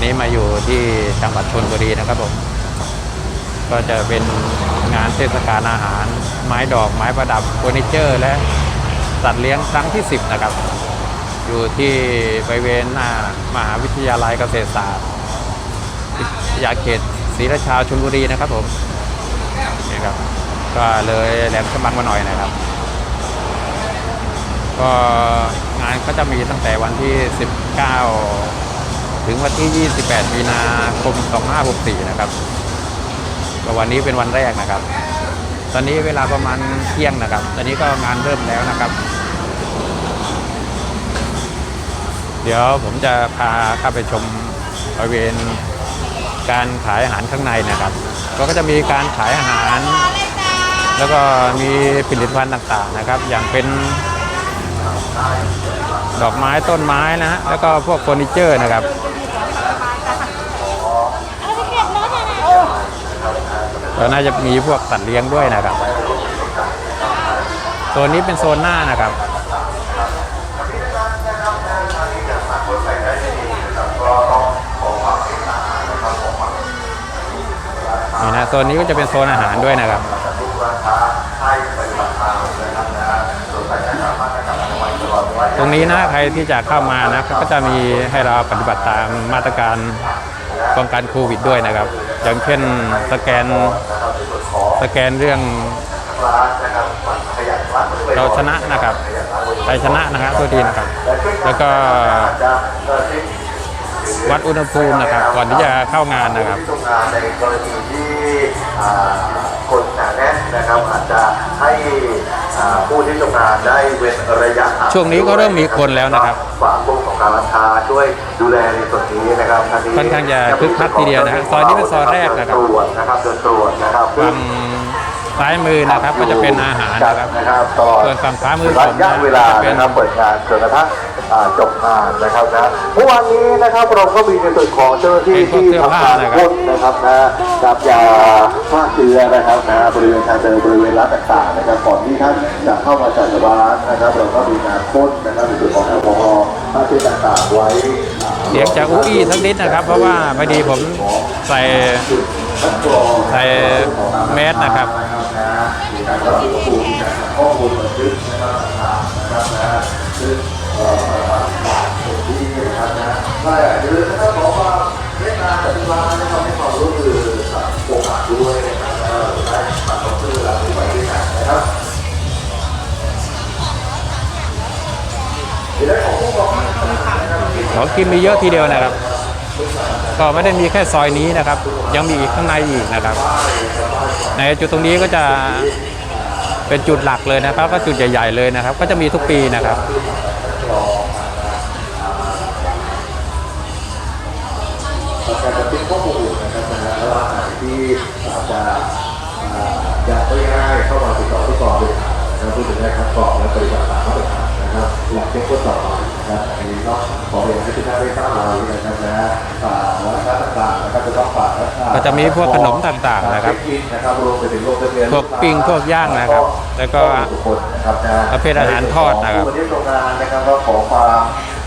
นนี้มาอยู่ที่จังหวัดชลบุรีนะครับผม ก็จะเป็นงานเทศกาลอาหาร ไม้ดอกไม้ประดับเฟอร์นิเจอร์ และสัตว์เลี้ยงครั้งที่ 10 นะครับ อยู่ที่บริเวณหน้ามหาวิทยาลัยเกษตรศาสตร์ยาเขตศรีราชาชลบุรีนะครับผมนี่ครับก็เลยแหลมฉบังมาหน่อยนะครับ ก็งานก็จะมีตั้งแต่วันที่ 19 ถึงวันที่ 28 มีนาคม 2564 นะครับก็วันนี้เป็นวันแรกนะครับ ตอนนี้เวลาประมาณเที่ยงนะครับ ตอนนี้ก็งานเริ่มแล้วนะครับ เดี๋ยวผมจะพาเข้าไปชมบริเวณการขายอาหารข้างในนะครับ ก็ก็จะมีการขายอาหาร แล้วก็มีผลิตภัณฑ์ต่างๆนะครับ อย่างเป็นดอกไม้ต้นไม้นะฮะแล้วก็พวกเฟอร์นิเจอร์นะครับ แล้วน่าจะมีพวกสัตว์เลี้ยงด้วยนะครับโซนนี้เป็นโซนหน้านะครับนี่นะโซนนี้ก็จะเป็นโซนอาหารด้วยนะครับตรงนี้นะใครที่จะเข้ามานะก็จะมีให้เราปฏิบัติตามมาตรการป้องกันโควิดด้วยนะครับ อย่างเช่นสแกน สแกนเรื่องเราชนะนะครับไทยชนะนะครับตัวทีนะครับ แล้วก็วัดอุณหภูมินะครับ ก่อนที่จะเข้างานนะครับที่ทำงานในกรณีที่อ่าคนหนาแน่นนะครับอาจจะให้อ่าผู้ที่ทำงานได้เว้นระยะห่างช่วงนี้ก็เริ่มมีคนแล้วนะครับฝากพวกของการร้านค้าช่วยดูแลในส่วนนี้นะครับนนี้ค่อนข้างจะคึกคักทีเดียวนะครับซอยนี้เป็นซอยแรกนะครับเดิตรวจนะครับเดินตรวจนะครับฝั่ง ซ้ายมือนะครับก็จะเป็นอาหารนะครับนะครับตลอดส่วนฝั่งขวามือระผมยะนะเวลาจะเป็นนะครับเปิดงานจนกระทั่งอ่าจบงานนะครับนะเมื่อวานนี้นะครับเราก็มีในส่วนของเจ้าหน้าที่เป็นพวกที่เสื้อทำผ้างานนะครับพ่นนะครับนะจับยาฆ่าเชื้อนะครับนะบริเวณทางเดินบริเวณร้านต่างๆนะครับก่อนที่ท่านจะเข้ามาจัดร้านนะครับเราก็มีการพ่นนะครับในส่วนของแอลกอฮอล์ฆ่าเชื้อต่างๆไว้อ่าเสียงจากอุ้ยสักนิดนะครับ เพราะว่าพอดีผมใส่ ใส่แมสนะครับมีการรับข้อมูลมีการข้อมูลบันทึกนะครับต่างๆนะครับนะซึ่งเอ่อส่วนที่นะครับนะได้อย่าลืมนะครับขอความเมตตาจากทุกท่านนะครับให้ความร่วมมือกับโครงการด้วยนะครับแล้วได้มาต่อสู้และไปด้วยกันนะครับในเรื่องของผู้ประกอบการนะครับของกินมีเยอะทีเดียวนะครับ ก็ไม่ได้มีแค่ซอยนี้นะครับ ยังมีอีกข้างในอีกนะครับ ในจุดตรงนี้ก็จะเป็นจุดหลักเลยนะครับ ก็จุดใหญ่ ๆเลยนะครับ ก็จะมีทุกปีนะครับการจะเป็นข้อมูลนะครับนะแล้วอาหารที่อาจจะอ่าอยากง่ายเข้ามาติดต่อที่กองบริหารนะครับเพื่อจะได้คัดกรองและปฏิบัติตามมาตรฐานนะครับหลักเข้มข้นต่อไปนะครับอันนี้ก็ ขอเรียนให้ทุกท่านได้ทราบไว้นะครับนะอ่าร้านค้าต่างๆนะครับจะต้องฝากนะครับก็จะมีพวกขนมต่างๆนะครับเช็อินะครับรวมไปถึงโรงเรียนพวกปิ้งพวกย่างนะครับ แล้วก็ทุกคนนะครับนะประเภทอาหารทอดนะครับผู้มาเที่ยวโรงงานนะครับก็ขอความ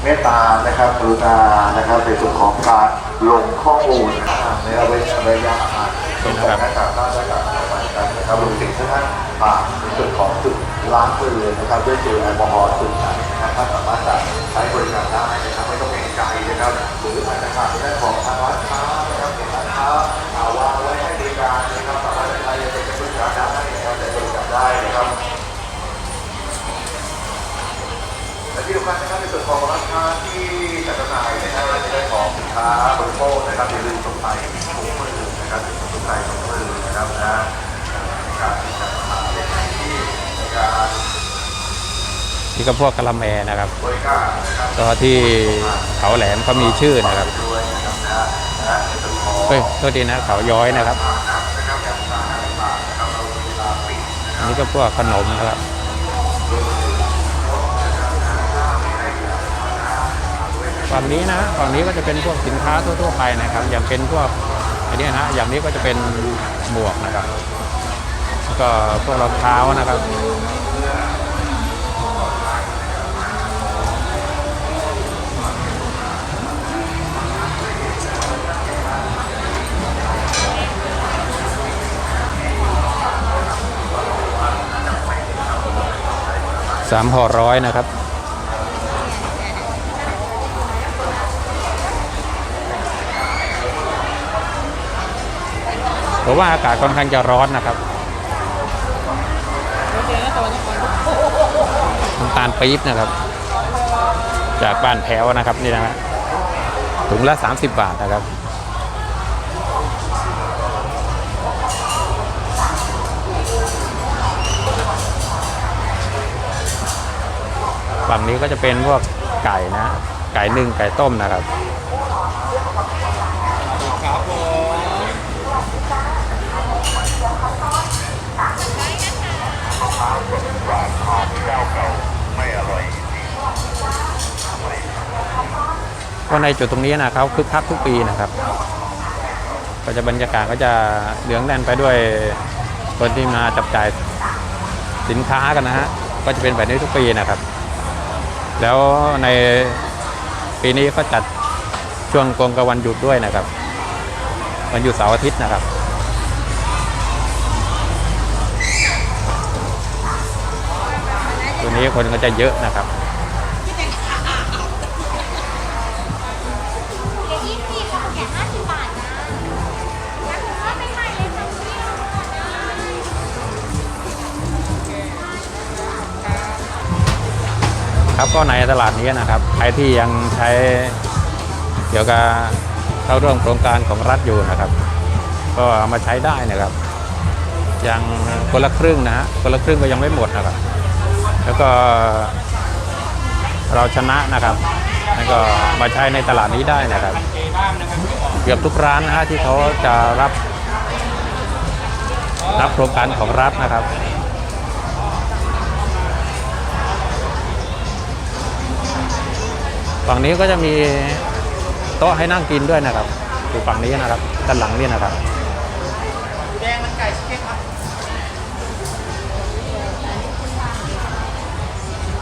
เมตตานะครับกรุณานะครับในส่วนของการลงข้อมูลนะครับในระยะระยะห่างส่วนของหน้ากากหน้าหน้ากากอนามัยกันนะครับรวมถึงท่านผ่านในส่วนของจุดล้างมือนะครับด้วยเจลแอลกอฮอล์จุดไหน นะครับท่าสามารถจะใช้บริการได้นะครับไม่ต้องเกรงใจนะครับหรืออาจจะขาดในเรื่องของทางร้านค้านะครับเห็นร้านค้าเอาวางไว้ให้บริการนะครับสามารถจะใช้เป็นบริการได้นะครับแต่บริการได้นะครับและที่สำคัญนะครับในส่วนของร้านค้าที่จัดจำหน่ายนะครับในเรื่องของสินค้าบริโภคนะครับอย่าลืมสงสัยถุงมือนะครับสงสัยถุงมือนะครับนะในการที่จะหาในที่ในการ ที่ก็พวกกะละแมนะครับก็ที่เขาแหลมก็มีชื่อนะครับเฮ้ยโทษทีนะเขาย้อยนะครับอันนี้ก็พวกขนมนะครับฝั่งนี้นะฝั่งนี้ก็จะเป็นพวกสินค้าทั่วๆไปนะครับ อย่างเป็นพวกอันนี้นะอย่างนี้ก็จะเป็นหมวกนะครับแล้วก็พวกรองเท้านะครับ สามห่อร้อยนะครับ เพราะว่าอากาศค่อนข้างจะร้อนนะครับน้ำตาลปี๊บนะครับ จากบ้านแพ้วนะครับนี่นะฮะถุงละ 30 บาทนะครับ ฝั่งนี้ก็จะเป็นพวกไก่นะ ไก่นึ่งไก่ต้มนะครับก็ในจุดตรงนี้นะครับคึกคักทุกปีนะครับ ก็จะบรรยากาศก็จะเหลืองแน่นไปด้วยคนที่มาจับจ่ายสินค้ากันนะฮะก็จะเป็นแบบนี้ทุกปีนะครับ แล้วในปีนี้ก็จัดช่วงกงกับวันหยุดด้วยนะครับ วันหยุดเสาร์อาทิตย์นะครับ ตัวนี้คนก็จะเยอะนะครับ ครับก็ในตลาดนี้นะครับใครที่ยังใช้เกี่ยวกับเข้าร่วมโครงการของรัฐอยู่นะครับ ก็เอามาใช้ได้นะครับ ยังคนละครึ่งนะฮะคนละครึ่งก็ยังไม่หมดนะครับ แล้วก็เราชนะนะครับแล้วก็มาใช้ในตลาดนี้ได้นะครับ เกือบทุกร้านนะฮะที่เขาจะรับรับโครงการของรัฐนะครับ ฝั่งนี้ก็จะมีโต๊ะให้นั่งกินด้วยนะครับอยู่ฝั่งนี้นะครับด้านหลังนี่นะครับแดงมันไก่ชิคเก้นครับ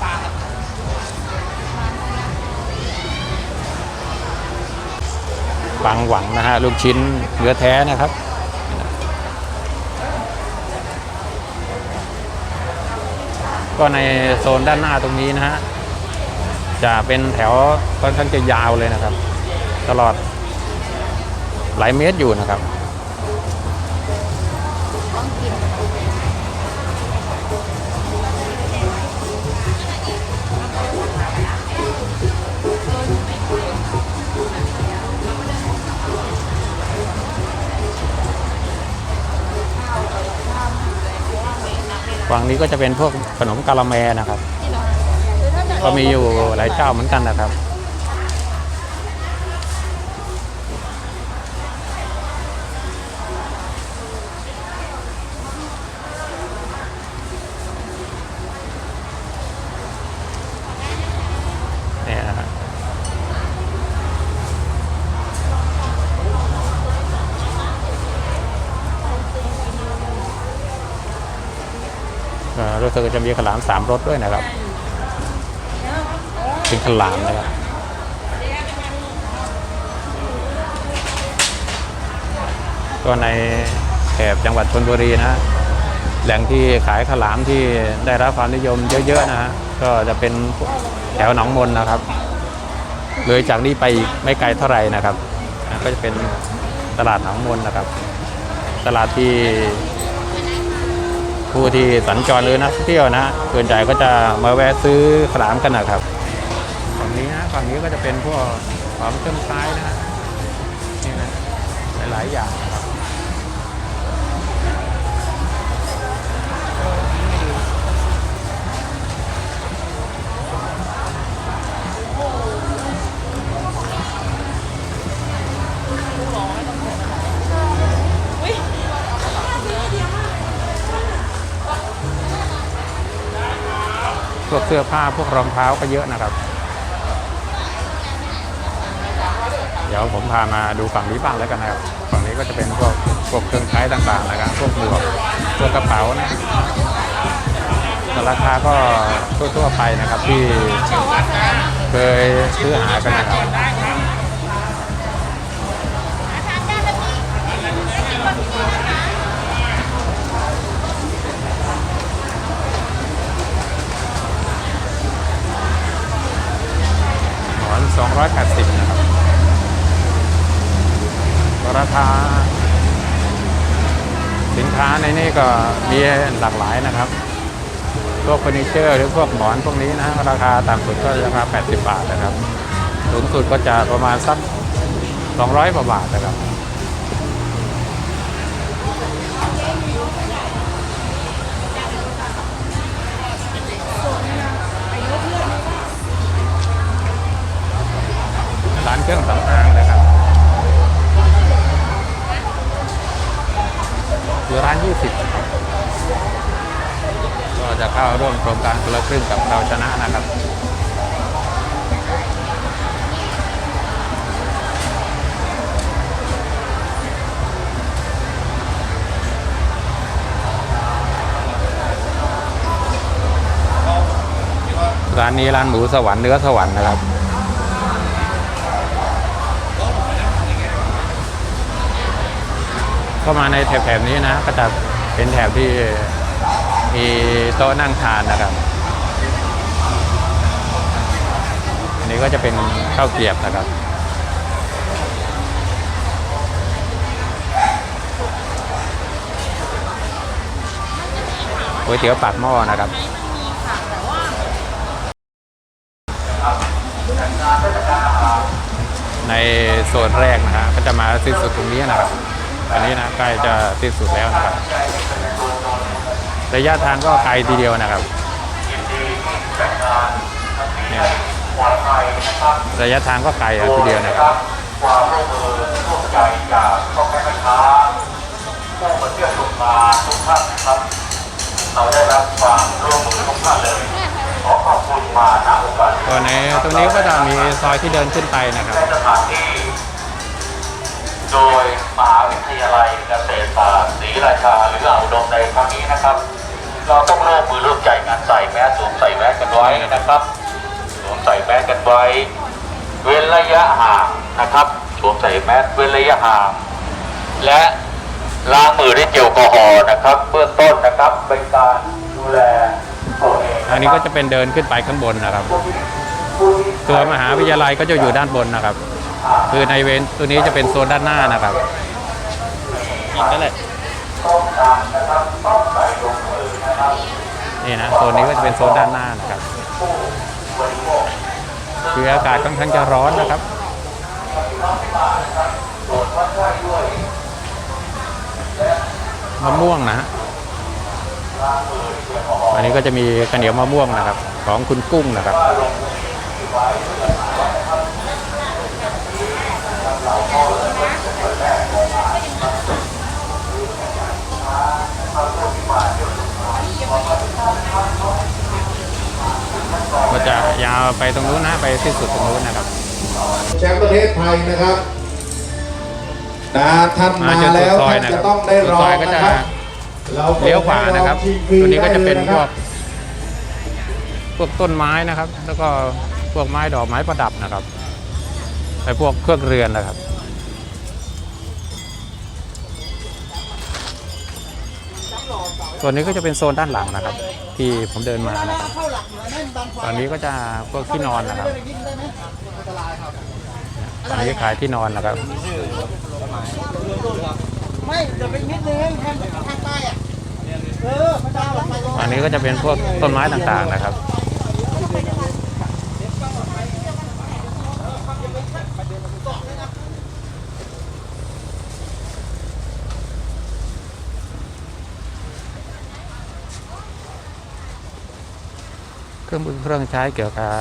ปลาครับฟังหวังนะฮะลูกชิ้นเนื้อแท้นะครับก็ในโซนด้านหน้าตรงนี้นะฮะ จะเป็นแถวค่อนข้างจะยาวเลยนะครับ ตลอดหลายเมตรอยู่นะครับฝั่งนี้ก็จะเป็นพวกขนมกาละแมนะครับ ก็มีอยู่หลายเจ้าเหมือนกันนะครับ เนี่ยนะฮะรู้สึกจะมีขลามสามรสด้วยนะครับ เป็นขลามนะครับก็ในแถบจังหวัดชนบุรีนะแหล่งที่ขายขลามที่ได้รับความนิยมเยอะๆนะฮะก็จะเป็นแถวหนองมนนะครับ เลยจากนี้ไปไม่ไกลเท่าไหร่นะครับ ก็จะเป็นตลาดหนองมนนะครับ ตลาดที่ผู้ที่สัญจรหรือนักท่องเที่ยวนะส่วนใหญ่ก็จะมาแวะซื้อขลามกันนะครับ ฝั่งนี้ก็จะเป็นพวกของเครื่องใช้นะฮะนี่นะหลาย ๆ อย่างนะครับพวกเสื้อผ้าพวกรองเท้าก็เยอะนะครับ เดี๋ยวผมพามาดูฝั่งนี้บ้างแล้วกันนะครับ ฝั่งนี้ก็จะเป็นพวกพวกเครื่องใช้ต่างๆนะครับพวกหมวกพวกกระเป๋านะราคาก็ทั่วๆไปนะครับที่เคยซื้อหากันนะครับหมอน280 นะครับ ราคาสินค้าในนี้ก็มีหลากหลายนะครับ พวกเฟอร์นิเจอร์หรือพวกหมอนพวกนี้นะราคาต่ำสุดก็ราคา 80 บาทนะครับ สูงสุดก็จะประมาณสัก 200กว่าบาทนะครับร้านเครื่องสำอาง คือร้าน 20นะครับก็จะเข้าร่วมโครงการคนละครึ่งกับเราชนะนะครับร้านนี้ร้านหมูสวรรค์เนื้อสวรรค์นะครับ เข้ามาในแถบๆนี้นะ ก็จะเป็นแถบที่มีโต๊ะนั่งทานนะครับ อันนี้ก็จะเป็นข้าวเกรียบนะครับก๋วยเตี๋ยวปากหม้อนะครับในโซนแรกนะฮะก็จะมาสิ้นสุดตรงนี้นะครับ อันนี้นะใกล้จะสิ้นสุดแล้วนะครับระยะทางก็ไกลทีเดียวนะครับเนี่ยระยะทางก็ไกลทีเดียวนะครับความร่วมมือร่วมใจจากพ่อแม่แม่ค้าผู้มาเที่ยวชมงานทุกท่านนะครับ เราได้รับความร่วมมือทุกท่านเลยขอขอบคุณมาณโอกาสตัวนี้ตรงนี้ก็จะมีซอยที่เดินขึ้นไปนะครับในสถานที่ โดยมหาวิทยาลัยเกษตรศาสตร์ศรีราชาหรืออาอุดมในครั้งนี้นะครับ เราต้องร่วมมือร่วมใจกันใส่แมสสวมใส่แมสกันไว้นะครับสวมใส่แมสกันไว้ เว้นระยะห่างนะครับสวมใส่แมสเว้นระยะห่างและล้างมือด้วยเจลแอลกอฮอล์นะครับ เบื้องต้นนะครับเป็นการดูแลตัวเองอันนี้ก็จะเป็นเดินขึ้นไปข้างบนนะครับ ตัวมหาวิทยาลัยก็จะอยู่ด้านบนนะครับ คือในเวนตัวนี้จะเป็นโซนด้านหน้านะครับอีกนั่นแหละนี่นะโซนนี้ก็จะเป็นโซนด้านหน้านะครับ คืออากาศค่อนข้างจะร้อนนะครับมะม่วงนะฮะอันนี้ก็จะมีข้าวเหนียวมะม่วงนะครับ ของคุณกุ้งนะครับาวไปตรงนู้นนะไปที่สุดตรงนู้นนะครับแชมป์ประเทศไทยนะครับนะท่านมามาจนสุแล้ดวซอยท่านนะคจะรับต้องได้สุดรอซอยงก็นะจะครับเราปิดเลี้ยวขวานะครับให้ลองชิมฟตัวนี้ก็จะเป็นได้พลวยกครับพวกต้นไม้นะครับ แล้วก็พวกไม้ดอกไม้ประดับนะครับไปพวกเครื่องเรือนนะครับ ส่วนนี้ก็จะเป็นโซนด้านหลังนะครับ ที่ผมเดินมานะครับตอนนี้ก็จะพวกที่นอนนะครับอันนี้ขายที่นอนนะครับไม่เดี๋ยวไปนิดนึงทางทางใต้อะเออพระเจ้าอันนี้ก็จะเป็นพวกต้นไม้ต่างๆนะครับ เครื่องมือเครื่องใช้เกี่ยวกับ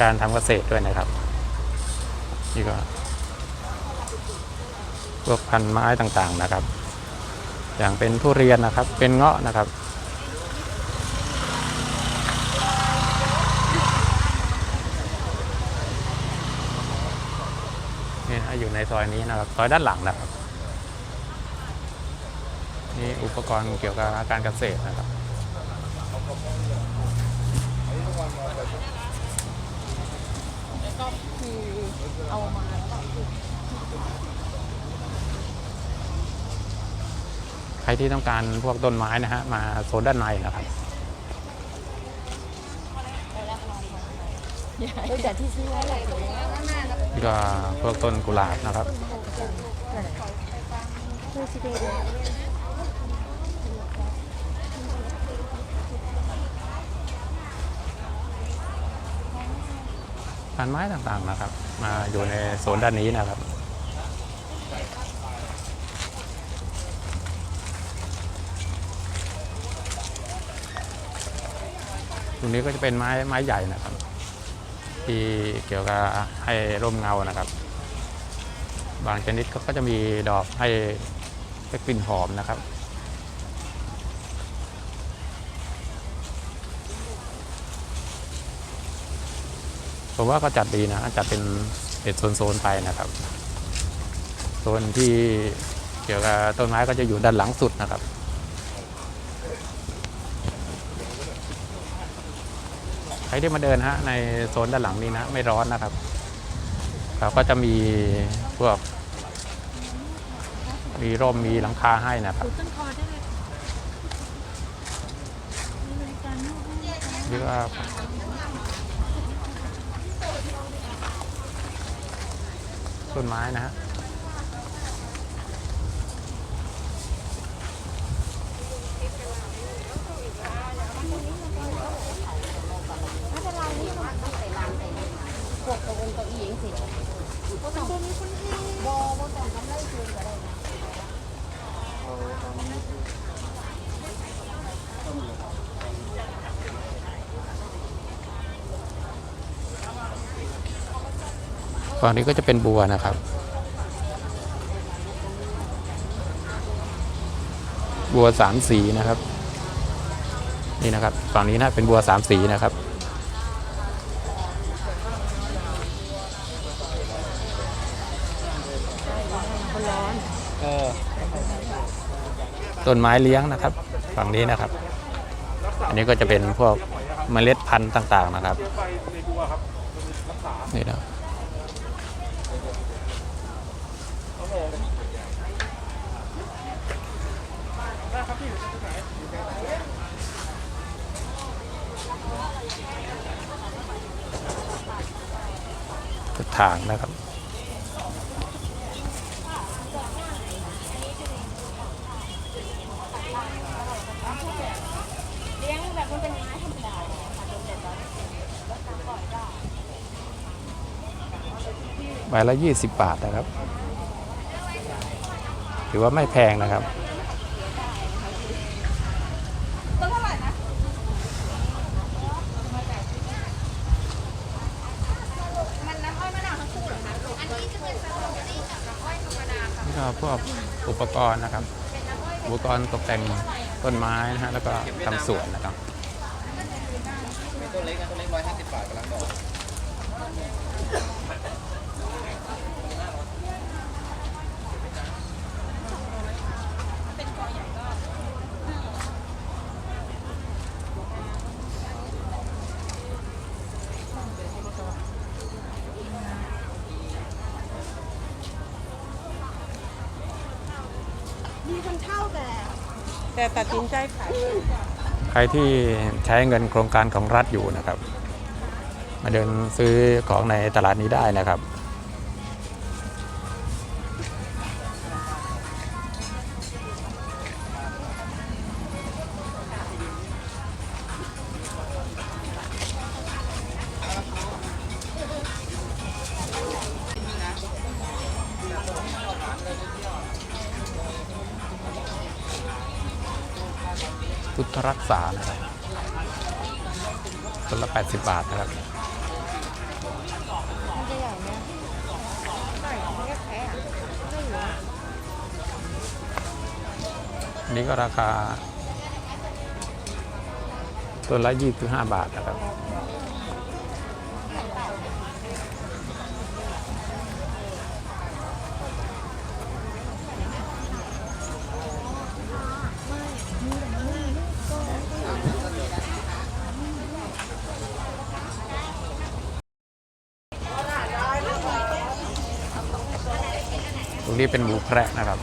การทำเกษตรด้วยนะครับนี่ก็พวกพันธุ์ไม้ต่างๆนะครับ อย่างเป็นทุเรียนนะครับ เป็นเงาะนะครับ นี่นะอยู่ในซอยนี้นะครับ ซอยด้านหลังนะครับ นี่อุปกรณ์เกี่ยวกับการเกษตรนะครับ ใครที่ต้องการพวกต้นไม้นะฮะ มาโซนด้านในนะครับแต่ที่ซื้อไว้แหละก็พวกต้นกุหลาบนะครับ พันไม้ต่างๆนะครับ มาอยู่ในโซนด้านนี้นะครับตรงนี้ก็จะเป็นไม้ไม้ใหญ่นะครับ ที่เกี่ยวกับให้ร่มเงานะครับ บางชนิดก็จะมีดอกให้กลิ่นหอมนะครับ ผมว่าก็จัดดีนะจัดเป็นเป็นโซนๆไปนะครับโซนที่เกี่ยวกับต้นไม้ก็จะอยู่ด้านหลังสุดนะครับ ใครที่มาเดินฮะในโซนด้านหลังนี้นะไม่ร้อนนะครับเราก็จะมีพวก มีร่มมีหลังคาให้นะครับต้นคอได้เลยมีบริการนวดให้นะคะ นี่ก็ ต้นไม้นะฮะ ฝั่งนี้ก็จะเป็นบัวนะครับ บัวสามสีนะครับ นี่นะครับ ฝั่งนี้นะเป็นบัวสามสีนะครับต้นไม้เลี้ยงนะครับ ฝั่งนี้นะครับ อันนี้ก็จะเป็นพวกเมล็ดพันธุ์ต่าง ๆ นะครับ นี่นะ กระถางนะครับ เลี้ยงแบบมันเป็นไม้ธรรมดาค่ะโดนแดดร้อนแล้ วตามก่อนก็ใบละ 20 บาทนะครับ ถือว่าไม่แพงนะครับ ต้นเท่าไหร่นะมันน้ำอ้อยมะนาวทั้งคู่เหรอคะอันนี้จะเป็นสตรอเบอรี่กับน้ำอ้อยธรรมดาค่ะ นี่ก็ พวกอุปกรณ์นะครับ อุปกรณ์ตกแต่งต้นไม้นะฮะแล้วก็ทำสวนนะครับตัวเล็กนะต้นเล็กร้อยห้าสิบบาทกำลังดอก มีคนเช่าแต่ แต่ตัดสินใจขายใครที่ใช้เงินโครงการของรัฐอยู่นะครับ มาเดินซื้อของในตลาดนี้ได้นะครับ รักษานะครับคนละ80 บาทนะครับนี่ก็ราคา ตัวละ25 บาทนะครับ นี้เป็นหมูแคระนะครับ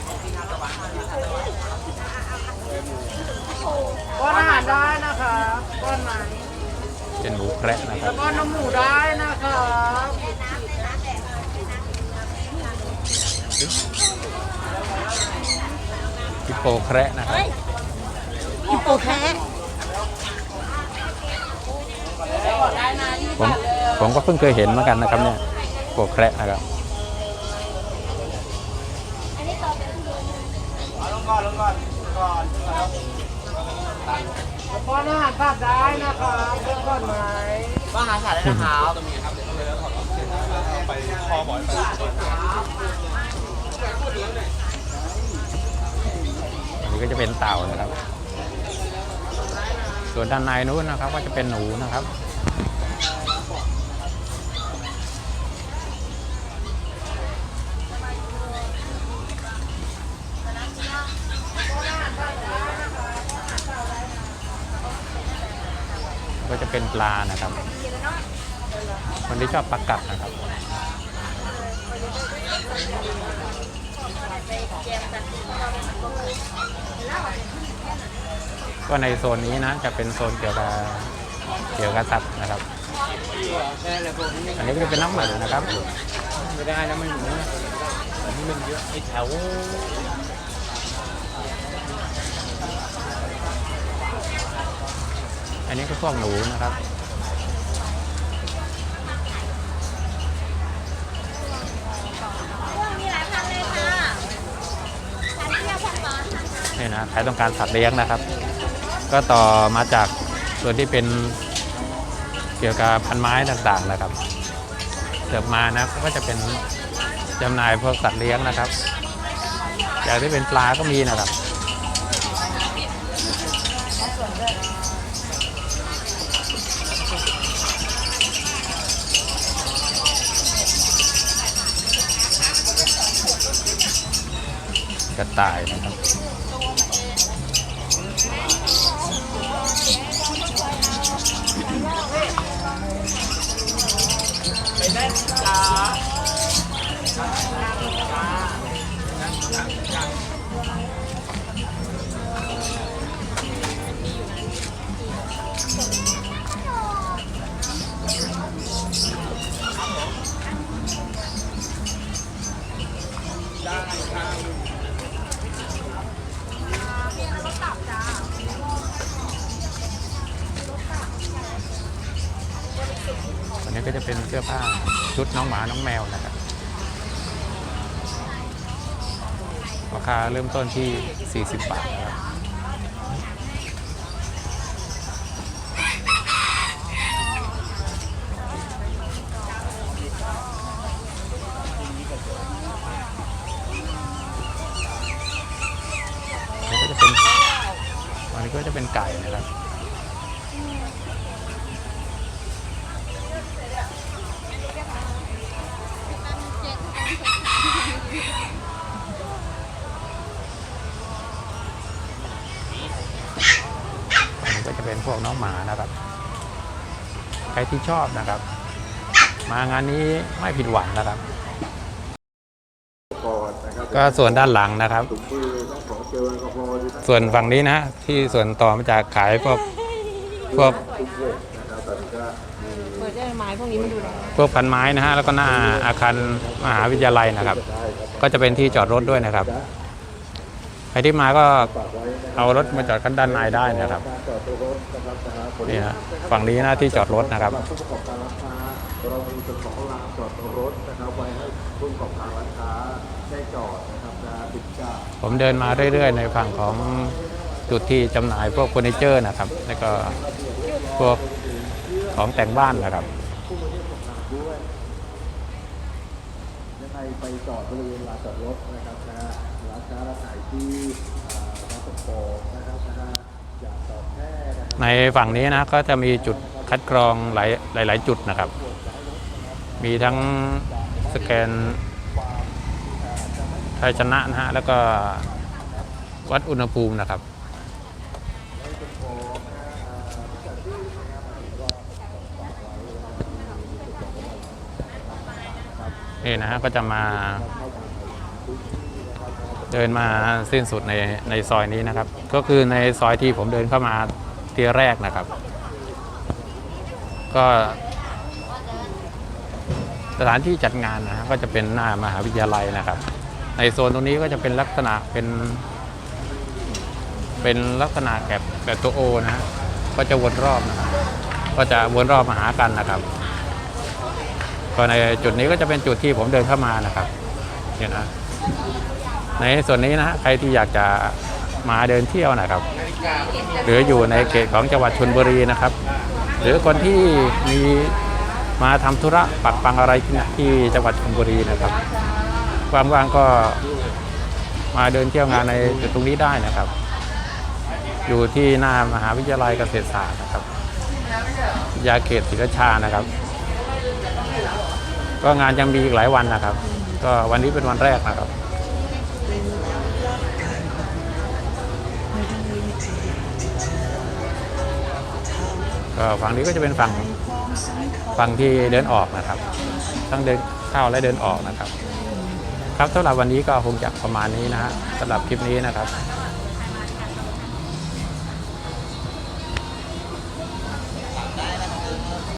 ก้อนอาหารได้นะครับก้อนไหนเป็นหมูแคระนะครับก้อนน้ำหมูได้นะครับสิฮิปโปแคระนะครับฮิปโปแคะผมผมก็เพิ่งเคยเห็นเหมือนกันนะครับเนี่ยฮิปโปแคระนะครับ ป้อนอาหารสัตว์ได้นะครับเลือกก่อนไหมมาหาสารได้นะครับอันนี้ก็จะเป็นเต่านะครับ ส่วนด้านในนู้นนะครับก็จะเป็นหนูนะครับ เป็นปลานะครับ คนที่ชอบปลากัดนะครับก็ในโซนนี้นะจะเป็นโซนเกี่ยวกับเกี่ยวกับสัตว์นะครับ อันนี้ก็จะเป็นน้ำหมึกนะครับ ไม่ได้นะมันอยู่นี่อันนี้มันเยอะไอ้แถว อันนี้ก็พวกหนูนะครับมีหลายพันเลยค่ะพันเที่ยวพันหวานนี่นะใครต้องการสัตว์เลี้ยงนะครับ ก็ต่อมาจากส่วนที่เป็นเกี่ยวกับพันไม้ต่างๆนะครับเสิร์ฟมานะก็จะเป็นจำหน่ายพวกสัตว์เลี้ยงนะครับ อย่างที่เป็นปลาก็มีนะครับ กระต่ายนะครับไปแนนี้า จะเป็นเสื้อผ้าชุดน้องหมาน้องแมวนะครับราคาเริ่มต้นที่ 40 บาทนะครับอันนี้ก็จะเป็นอันนี้ก็จะเป็นไก่นะครับ อันนี้ก็จะเป็นพวกน้องหมานะครับ ใคร ที่ชอบนะครับ มางานนี้ไม่ผิดหวังนะครับก่อนนะครับก็ส่วนด้านหลังนะครับถุงมือต้องของเจลแอลกอฮอล์อยู่ทั้งส่วนฝั่งนี้นะที่ส่วนต่อมาจากขายพวกพวกทุกวงนะครับตอนนี้ก็มีเปิดได้ไม้พวกนี้มันดูแลพวกพันไม้นะฮะแล้วก็หน้าอาคารมหาวิทยาลัยนะครับ ก็จะเป็นที่จอดรถด้วยนะครับใครที่มาก็เอารถมาจอดข้างด้านในได้นะครับการจอดรถนะครับนะฮะคนนี่นะฝั่งนี้หนะที่จอดรถนะครับผู้ประกอบการร้านค้าเรามีเป็นของลานจอดรถนะครับไว้ให้ผู้ประกอบการร้านค้าได้จอดนะครับนะติดจ้าผมเดินมาเรื่อย ๆ ในฝั่งของจุดที่จำหน่ายพวกเฟอร์นิเจอร์นะครับ แล้วก็พวกของแต่งบ้านนะครับยังไงไปจอดบริเวณลานจอดรถนะครับ นะฮะร้านค้าร้านไหนที่อ่าร้านตกโปนะครับนะฮะอยากจอดแค่นะครับ ในฝั่งนี้นะก็จะมีจุดคัดกรองหลายหลายๆจุดนะครับ มีทั้งสแกนไทยชนะนะฮะแล้วก็วัดอุณหภูมินะครับ นี่นะฮะก็จะมา เดินมาสิ้นสุดในในซอยนี้นะครับ ก็คือในซอยที่ผมเดินเข้ามาทีแรกนะครับ ก็ สถานที่จัดงานนะก็จะเป็นหน้ามหาวิทยาลัยนะครับ ในโซนตรงนี้ก็จะเป็นลักษณะเป็น เป็นลักษณะแบบแบบตัวโอนะฮะก็จะวนรอบนะครับก็จะวนรอบมาหากันนะครับก็ในจุดนี้ก็จะเป็นจุดที่ผมเดินเข้ามานะครับเนี่ยนะ ในส่วนนี้นะใครที่อยากจะมาเดินเที่ยวนะครับ หรืออยู่ในเขตของจังหวัดชลบุรีนะครับ หรือคนที่มีมาทำธุระปักปังอะไรที่ที่จังหวัดชลบุรีนะครับความว่างก็มาเดินเที่ยวงานในจุดตรงนี้ได้นะครับ อยู่ที่หน้ามหาวิทยาลัยเกษตรศาสตร์นะครับ ยาเขตศรีรชานะครับ ก็งานยังมีอีกหลายวันนะครับ ก็วันนี้เป็นวันแรกนะครับ ก็ฝั่งนี้ก็จะเป็นฝั่งฝั่งที่เดินออกนะครับทั้งเดินเข้าและเดินออกนะครับ ครับสำหรับวันนี้ก็คงจะประมาณนี้นะฮะสำหรับคลิปนี้นะครับ